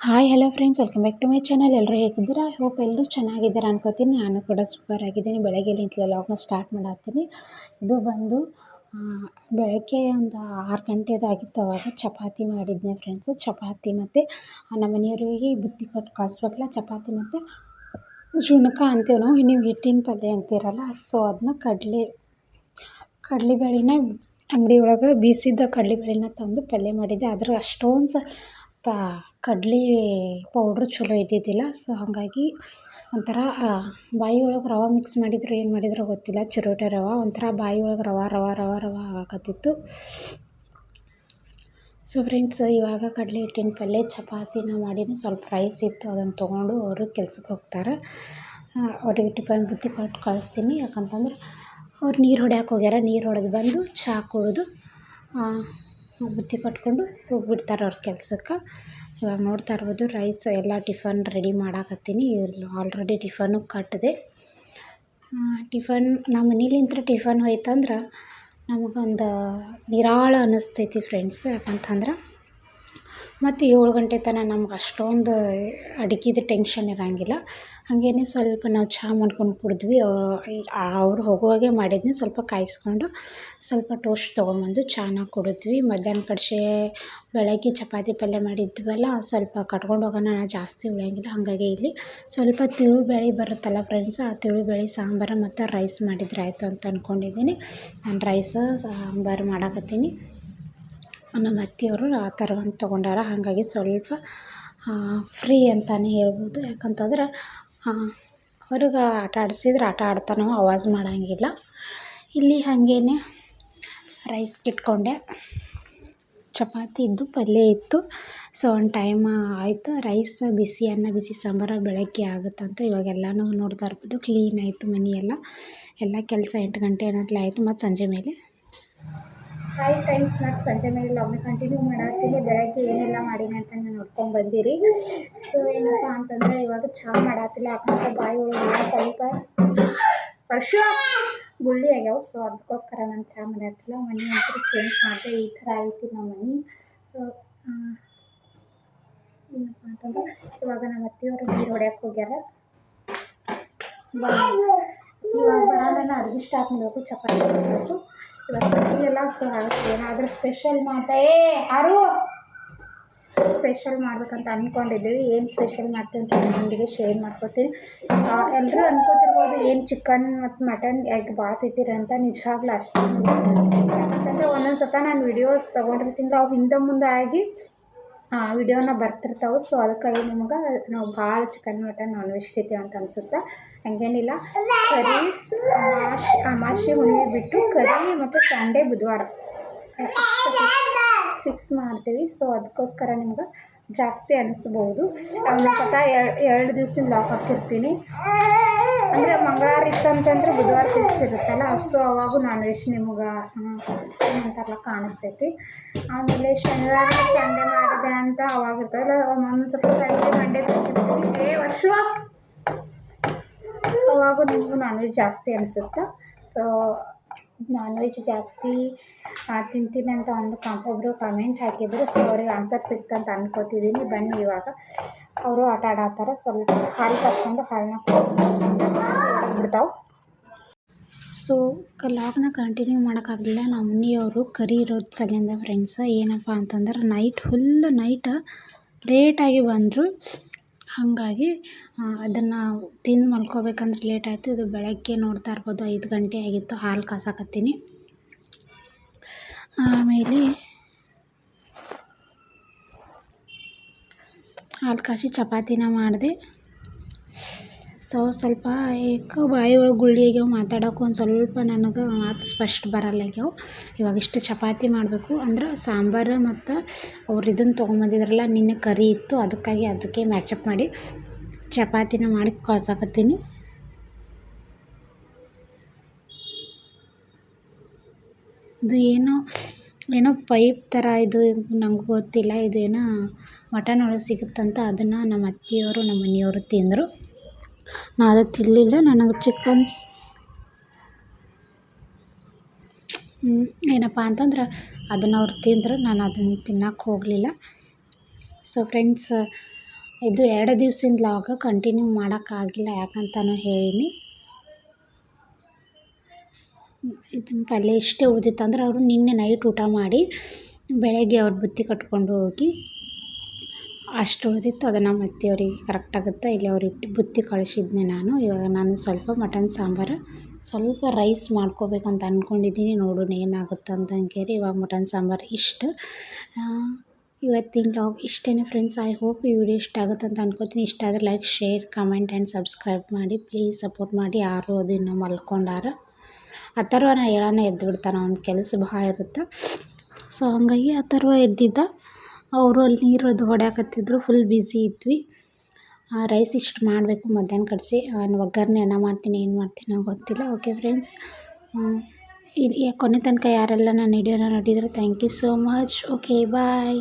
Hi hello friends welcome back to my channel ಎಲ್ಲರೂ ಹೇಗಿದ್ದೀರಾ? I hope ಎಲ್ಲರೂ ಚೆನ್ನಾಗಿದ್ದೀರಾ ಅನ್ಕೋತೀನಿ. ನಾನು ಕೂಡ ಸೂಪರ್ ಆಗಿದ್ದೀನಿ. ಬೆಳಗ್ಗೆಲಿಂತಲೇ ಲಾಗ್ನ ಸ್ಟಾರ್ಟ್ ಮಾಡತ್ತೀನಿ ಇದು ಬಂದು ಬೆಳಗ್ಗೆ ಒಂದು ಆರು ಗಂಟೆದಾಗಿತ್ತು ಅವಾಗ ಚಪಾತಿ ಮಾಡಿದ್ದೆ ಫ್ರೆಂಡ್ಸು ಚಪಾತಿ ಮತ್ತು ನಮ್ಮ ಮನೆಯವರಿಗೆ ಬುತ್ತಿ ಕೊಟ್ಟು ಕಳಿಸ್ಬೇಕಲ್ಲ ಚಪಾತಿ ಮತ್ತು ಜುಣಕ ಅಂತೀವಿ ನಾವು? ನೀವು ಹಿಟ್ಟಿನ ಪಲ್ಯ ಅಂತೀರಲ್ಲ? ಸೊ ಅದನ್ನ ಕಡಲೆ, ಕಡ್ಲೆಬೇಳೆನ ಅಂಗಡಿ ಒಳಗೆ ಬೀಸಿದ್ದ ಕಡ್ಲೆಬೇಳೆನ ತಂದು ಪಲ್ಯ ಮಾಡಿದ್ದೆ. ಅದ್ರ ಅಷ್ಟೊಂದು ಪ, ಕಡ್ಲೆ ಪೌಡ್ರ್ ಚಲೋ ಇದ್ದಿದ್ದಿಲ್ಲ. ಸೊ ಹಾಗಾಗಿ ಒಂಥರ ಬಾಯಿ ಒಳಗೆ ರವೆ ಮಿಕ್ಸ್ ಮಾಡಿದ್ರು, ಏನು ಮಾಡಿದ್ರು ಗೊತ್ತಿಲ್ಲ. ಚಿರೋಟಿ ರವೆ, ಒಂಥರ ಬಾಯಿ ಒಳಗೆ ರವೆ ರವೆ ರವೆ ರವೆ ಆಗಕತ್ತಿತ್ತು. ಸೊ ಫ್ರೆಂಡ್ಸ್ ಇವಾಗ ಕಡಲೆ ಹಿಟ್ಟಿನ ಪಲ್ಯ ಚಪಾತಿನ ಮಾಡೀನಿ ಸ್ವಲ್ಪ ರೈಸ್ ಇತ್ತು. ಅದನ್ನು ತೊಗೊಂಡು ಅವರು ಕೆಲ್ಸಕ್ಕೆ ಹೋಗ್ತಾರೆ. ಅವ್ರಿಗೆ ಟಿಫನ್ ಬುತ್ತಿ ಕೊಟ್ಟು ಕಳಿಸ್ತೀನಿ. ಯಾಕಂತಂದ್ರೆ ಅವ್ರು ನೀರು ಹೊಡ್ಯಕ್ಕೆ ಹೋಗ್ಯಾರ. ನೀರು ಹೊಡೆದು ಬಂದು ಚಹಾ ಕುಡಿದು ಬುತ್ತಿ ಕಟ್ಕೊಂಡು ಹೋಗ್ಬಿಡ್ತಾರೆ ಅವ್ರ ಕೆಲ್ಸಕ್ಕೆ. ಇವಾಗ ನೋಡ್ತಾ ಇರ್ಬೋದು ರೈಸ್ ಎಲ್ಲ ಟಿಫನ್ ರೆಡಿ ಮಾಡಾಕತ್ತೀನಿ. ಆಲ್ರೆಡಿ ಟಿಫನು ಕಟ್ಟಿದೆ ಟಿಫನ್ ನಮ್ಮ ಮನೇಲಿಂತ್ರ ಟಿಫನ್ ಹೋಯ್ತಂದ್ರೆ ನಮಗೊಂದು ನಿರಾಳ ಅನ್ನಿಸ್ತೈತಿ ಫ್ರೆಂಡ್ಸ್ ಯಾಕಂತಂದ್ರೆ ಮತ್ತು ಏಳು ಗಂಟೆ ತನಕ ನಮ್ಗೆ ಅಷ್ಟೊಂದು ಅಡುಗೆದು ಟೆನ್ಷನ್ ಇರೋಂಗಿಲ್ಲ. ಹಾಗೇನೆ ಸ್ವಲ್ಪ ನಾವು ಚಹಾ ಮಾಡ್ಕೊಂಡು ಕುಡಿದ್ವಿ. ಅವ್ರು ಹೋಗುವಾಗೆ ಮಾಡಿದ್ನಿ ಸ್ವಲ್ಪ ಕಾಯಿಸ್ಕೊಂಡು ಸ್ವಲ್ಪ ಟೋಸ್ಟ್ ತೊಗೊಂಬಂದು ಚಹಾನ ಕುಡಿದ್ವಿ. ಮಧ್ಯಾಹ್ನ ಕಡ್ಶೆ ಬೆಳಗ್ಗೆ ಚಪಾತಿ ಪಲ್ಯ ಮಾಡಿದ್ವಲ್ಲ, ಸ್ವಲ್ಪ ಕಟ್ಕೊಂಡು ಹೋಗೋಣ ಜಾಸ್ತಿ ಉಳಿಯೋಂಗಿಲ್ಲ, ಹಾಗಾಗಿ ಇಲ್ಲಿ ಸ್ವಲ್ಪ ತಿಳು ಬೇಳೆ ಬರುತ್ತಲ್ಲ ಫ್ರೆಂಡ್ಸ್ ಆ ತಿಳು ಬೇಳೆ ಸಾಂಬಾರು ಮತ್ತು ರೈಸ್ ಮಾಡಿದ್ರೆ ಆಯಿತು ಅಂತ ಅಂದ್ಕೊಂಡಿದ್ದೀನಿ ನಾನು ರೈಸ ಸಾಂಬಾರು ಮಾಡಾಕತ್ತೀನಿ. ನಮ್ಮ ಅತ್ತೆಯವರು ಆ ಥರ ಒಂದು ತೊಗೊಂಡಾರ. ಹಾಗಾಗಿ ಸ್ವಲ್ಪ ಫ್ರೀ ಅಂತಲೇ ಹೇಳ್ಬೋದು. ಯಾಕಂತಂದ್ರೆ ಹೊರಗೆ ಆಟ ಆಡಿಸಿದ್ರೆ ಆಟ ಆಡ್ತಾನೆ ಆವಾಜ್ ಮಾಡೋಂಗಿಲ್ಲ. ಇಲ್ಲಿ ಹಾಗೇನೆ ರೈಸ್ ಇಟ್ಕೊಂಡೆ. ಚಪಾತಿ ಇದ್ದು, ಪಲ್ಯ ಇತ್ತು. ಸೊ ಒಂದು ಟೈಮ್ ಆಯಿತು. ರೈಸ್ ಬಿಸಿ, ಅನ್ನ ಬಿಸಿ, ಸಾಂಬಾರು ಬೆಳಗ್ಗೆ ಆಗುತ್ತಂತ ಇವಾಗೆಲ್ಲನೂ ನೋಡ್ತಾ ಇರ್ಬೋದು. ಕ್ಲೀನ್ ಆಯಿತು ಮನೆಯೆಲ್ಲ. ಎಲ್ಲ ಕೆಲಸ ಎಂಟು ಗಂಟೆ ಅನ್ನೋತ್ಲೆ ಆಯಿತು. ಮತ್ತು ಸಂಜೆ ಮೇಲೆ ಹಾಯ್ ಫ್ರೆಂಡ್ಸ್ ಮತ್ತು ಸಂಜೆ ಮೇಲೆ ಲಾಗ್ನ ಕಂಟಿನ್ಯೂ ಮಾಡತ್ತೀನಿ ಬೆಳಗ್ಗೆ ಏನೆಲ್ಲ ಮಾಡೀನಿ ಅಂತ ನಾನು ನೋಡ್ಕೊಂಡು ಬಂದಿರಿ. ಸೊ ಏನಪ್ಪ ಅಂತಂದರೆ ಇವಾಗ ಚಹಾ ಮಾಡತ್ತಿಲ್ಲ ಯಾಕಂದ್ರೆ ಬಾಯಿ ಒಳಗೆ ಸ್ವಲ್ಪ ವರ್ಷ ಗುಳ್ಳಿ ಆಗ್ಯಾವ. ಸೊ ಅದಕ್ಕೋಸ್ಕರ ನಾನು ಚಹಾ ಮಾಡತ್ತಿಲ್ಲ ಮನೆ ಅಂತೂ ಚೇಂಜ್ ಮಾಡಿದೆ. ಈ ಥರ ಐತಿ ನಮ್ಮ ಮನೆ. ಸೊ ಏನಪ್ಪ ಅಂತಂದ್ರೆ ಇವಾಗ ನಮ್ಮ ಅತ್ತೆಯವರು ನೀರು ಹೊಡ್ಯಕ್ಕೆ ಹೋಗ್ಯಾರ. ಇವಾಗ ನಾನು ಅಡುಗೆ ಸ್ಟಾರ್ಟ್ ಮಾಡಬೇಕು, ಚಪಾತಿ ಮಾಡಬೇಕು. ಎಲ್ಲ ಸ್ಪೆಷಲ್ ಮಾಡ್ತಾ ಏ ಯಾರು ಸ್ಪೆಷಲ್ ಮಾಡ್ಬೇಕಂತ ಅಂದ್ಕೊಂಡಿದ್ದೀವಿ ಏನು ಸ್ಪೆಷಲ್ ಮಾಡ್ತೀವಿ ಅಂತ ನಿಮ್ಮೊಂದಿಗೆ ಶೇರ್ ಮಾಡ್ಕೊತೀನಿ. ಎಲ್ಲರೂ ಅನ್ಕೋತಿರ್ಬೋದು ಏನು ಚಿಕನ್ ಮತ್ತು ಮಟನ್ ಎಗ್ ಬಾತಿದ್ದೀರ ಅಂತ. ನಿಜವಾಗ್ಲೂ ಅಷ್ಟೇ. ಯಾಕಂದರೆ ಒಂದೊಂದು ಸತ ನಾನು ವಿಡಿಯೋ ತೊಗೊಂಡಿರ್ತೀನಿ. ಅವು ಹಿಂದೆ ಮುಂದೆ ಆಗಿ ವಿಡಿಯೋನ ಬರ್ತಿರ್ತಾವೆ. ಸೊ ಅದಕ್ಕಾಗಿ ನಿಮ್ಗೆ ನಾವು ಭಾಳ ಚಿಕನ್ ಮಟನ್ ನಾನ್ ವೆಜ್ ತಿಂತೀವಿ ಅಂತ ಅನ್ಸುತ್ತೆ. ಹಂಗೇನಿಲ್ಲ. ಕರಿ ಮಾಶಿ ಅಮಾಶೆ ಹುಣ್ಣಿಮೆ ಬಿಟ್ಟು ಕರಿ ಮತ್ತು ಸಂಡೇ ಬುಧವಾರ. ಫಿಕ್ಸ್ ಮಾಡ್ತೀವಿ. ಸೊ ಅದಕ್ಕೋಸ್ಕರ ನಿಮ್ಗೆ ಜಾಸ್ತಿ ಅನಿಸ್ಬೋದು. ಅವನ ಸತ ಎರಡು ದಿವ್ಸದಿಂದ ಲಾಕ್ ಹಾಕಿರ್ತೀನಿ. ಅಂದರೆ ಮಂಗಳವಾರ ಇತ್ತು ಅಂತಂದ್ರೆ ಬುಧವಾರ ಫಿಕ್ಸ್ ಇರುತ್ತಲ್ಲ ಸೊ ಅವಾಗೂ ನಾನ್ ವೆಜ್ ನಿಮ್ಗೆ ಅಂತಾರಲ್ಲ ಕಾಣಿಸ್ತೈತಿ. ಆಮೇಲೆ ಶನಿವಾರ ಸಂಡೆ ಮಾಡಿದೆ ಅಂತ ಅವಾಗ ಇರ್ತದಲ್ಲ ಒಂದು ಸ್ವಲ್ಪ ಸಂಡೆ ಮಂಡೇ ಏ ವರ್ಷ ಅವಾಗೂ ನಿಮಗೂ ನಾನ್ ವೆಜ್ ಜಾಸ್ತಿ ಅನಿಸುತ್ತೆ? ಸೊ ನಾನ್ ವೆಜ್ ಜಾಸ್ತಿ ತಿಂತೀನಿ ಅಂತ ಒಂದು ಒಬ್ಬರು ಕಮೆಂಟ್ ಹಾಕಿದ್ರು ಸೊ ಅವ್ರಿಗೆ ಆನ್ಸರ್ ಸಿಕ್ತಂತ ಅನ್ಕೋತಿದ್ದೀನಿ ಬನ್ನಿ ಇವಾಗ. ಅವರು ಆಟ ಆಡತ್ತಾರ ಸ್ವಲ್ಪ ಹಾಲು ಕಸ್ಕೊಂಡು ಹಾಲನ್ನ ಬಿಡ್ತಾವೆ ಸೊ ಲಾಗ್ನ ಕಂಟಿನ್ಯೂ ಮಾಡೋಕ್ಕಾಗಲಿಲ್ಲ. ನಮ್ಮ ಮನೆಯವರು ಕರಿ ಇರೋದು ಸಲಿಂದ ಫ್ರೆಂಡ್ಸ ಏನಪ್ಪ ಅಂತಂದ್ರೆ ನೈಟ್ ಫುಲ್ ನೈಟ್ ಲೇಟಾಗಿ ಬಂದರು. ಹಾಗಾಗಿ ಅದನ್ನು ತಿಂದು ಮಲ್ಕೋಬೇಕಂದ್ರೆ ಲೇಟ್ ಆಯಿತು. ಇದು ಬೆಳಗ್ಗೆ ನೋಡ್ತಾ ಇರ್ಬೋದು. ಐದು ಗಂಟೆ ಆಗಿತ್ತು. ಹಾಲು ಕಾಸಾಕತ್ತೀನಿ. ಆಮೇಲೆ ಹಾಲು ಕಾಸಿ ಚಪಾತಿನ ಮಾಡಿದೆ. ಸೊ ಸ್ವಲ್ಪ ಏಕ ಬಾಯಿ ಒಳಗೆ ಗುಳ್ಳೆ ಆಗ್ಯಾವ, ಮಾತಾಡೋಕೆ ಒಂದು ಸ್ವಲ್ಪ ನನಗೆ ಮಾತು ಸ್ಪಷ್ಟ ಬರಲ್ಲ ಆಗ್ಯಾವ. ಇವಾಗ ಇಷ್ಟು ಚಪಾತಿ ಮಾಡಬೇಕು ಅಂದ್ರೆ ಸಾಂಬಾರು ಮತ್ತು ಅವ್ರು ಇದನ್ನು ತೊಗೊಂಬಂದಿದ್ರಲ್ಲ, ನಿನ್ನೆ ಕರಿ ಇತ್ತು, ಅದಕ್ಕಾಗಿ ಅದಕ್ಕೆ ಮ್ಯಾಚಪ್ ಮಾಡಿ ಚಪಾತಿನ ಮಾಡಿ ಕಾಸಾಕತ್ತೀನಿ. ಇದು ಏನೋ ಏನೋ ಪೈಪ್ ಥರ ಇದು ನಂಗೆ ಗೊತ್ತಿಲ್ಲ ಇದೇನೋ ಮಟನ್ ಒಳಗೆ ಸಿಗುತ್ತಂತ ಅದನ್ನು ನಮ್ಮ ಅತ್ತೆಯವರು, ನಮ್ಮ ಮನೆಯವರು ತಿಂದರು. ನಾನು ತಿನ್ನಲಿಲ್ಲ ನನಗೆ ಚಿಕನ್ಸ್ ಏನಪ್ಪ ಅಂತಂದ್ರೆ ಅದನ್ನು ಅವ್ರು ತಿಂದರು, ನಾನು ಅದನ್ನು ತಿನ್ನಕ್ಕೆ ಹೋಗಲಿಲ್ಲ. ಸೊ ಫ್ರೆಂಡ್ಸ್ ಇದು ಎರಡು ದಿವಸದಿಂದ ಲಾಗ ಕಂಟಿನ್ಯೂ ಮಾಡೋಕ್ಕಾಗಿಲ್ಲ ಯಾಕಂತನೂ ಹೇಳೀನಿ. ಇದನ್ನು ಪಲ್ಯ ಇಷ್ಟೇ ಉಳಿದಿತ್ತಂದ್ರೆ ಅವರು ನಿನ್ನೆ ನೈಟ್ ಊಟ ಮಾಡಿ, ಬೆಳಗ್ಗೆ ಅವ್ರು ಬುತ್ತಿ ಕಟ್ಕೊಂಡು ಹೋಗಿ ಅಷ್ಟು ಉಳಿದಿತ್ತು ಅದನ್ನು ಮತ್ತೆ ಅವರಿಗೆ ಕರೆಕ್ಟ್ ಆಗುತ್ತೆ ಇಲ್ಲಿ ಅವ್ರಿಗೆ ಬುತ್ತಿ ಕಳಿಸಿದ್ನೆ ನಾನು. ಇವಾಗ ನಾನು ಸ್ವಲ್ಪ ಮಟನ್ ಸಾಂಬಾರು, ಸ್ವಲ್ಪ ರೈಸ್ ಮಾಡ್ಕೋಬೇಕಂತ ಅಂದ್ಕೊಂಡಿದ್ದೀನಿ ನೋಡೋಣ ಏನಾಗುತ್ತೆ ಅಂತ ಅಂಕೇರಿ, ಇವಾಗ ಮಟನ್ ಸಾಂಬಾರು ಇಷ್ಟು. ಇವತ್ತಿನ ಲಾಗ್ ಇಷ್ಟೇ ಫ್ರೆಂಡ್ಸ್ ಐ ಹೋಪ್ ಈ ವಿಡಿಯೋ ಇಷ್ಟ ಆಗುತ್ತೆ ಅಂತ ಅನ್ಕೋತೀನಿ. ಇಷ್ಟ ಆದರೆ like share comment and subscribe ಮಾಡಿ. ಪ್ಲೀಸ್ ಸಪೋರ್ಟ್ ಮಾಡಿ. ಯಾರು ಅದು ಇನ್ನೂ ಮಲ್ಕೊಂಡಾರ. ಅಥರ್ವನ ಹೇಳೋಣ ಎದ್ದು ಬಿಡ್ತಾನೆ ಅವ್ನ ಕೆಲಸ ಭಾಳ ಇರುತ್ತೆ. ಸೊ ಹಂಗಾಗಿ ಅಥರ್ವ ಎದ್ದಿದ್ದ. ಅವರು ಅಲ್ಲಿ ನೀರದು ಹೊಡ್ಯಾಕತ್ತಿದ್ರು ಫುಲ್ ಬ್ಯುಸಿ ಇದ್ವಿ. ರೈಸ್ ಇಷ್ಟು ಮಾಡಬೇಕು ಮಧ್ಯಾಹ್ನ ಕಡಿಸಿ ಒಗ್ಗರಣೆ ಅನ್ನ ಮಾಡ್ತೀನಿ, ಏನು ಮಾಡ್ತೀನೋ ಗೊತ್ತಿಲ್ಲ. ಓಕೆ ಫ್ರೆಂಡ್ಸ್ ಕೊನೆ ತನಕ ಯಾರೆಲ್ಲ ನಾನು ವಿಡಿಯೋನ ನೋಡಿದರೆ thank you so much okay bye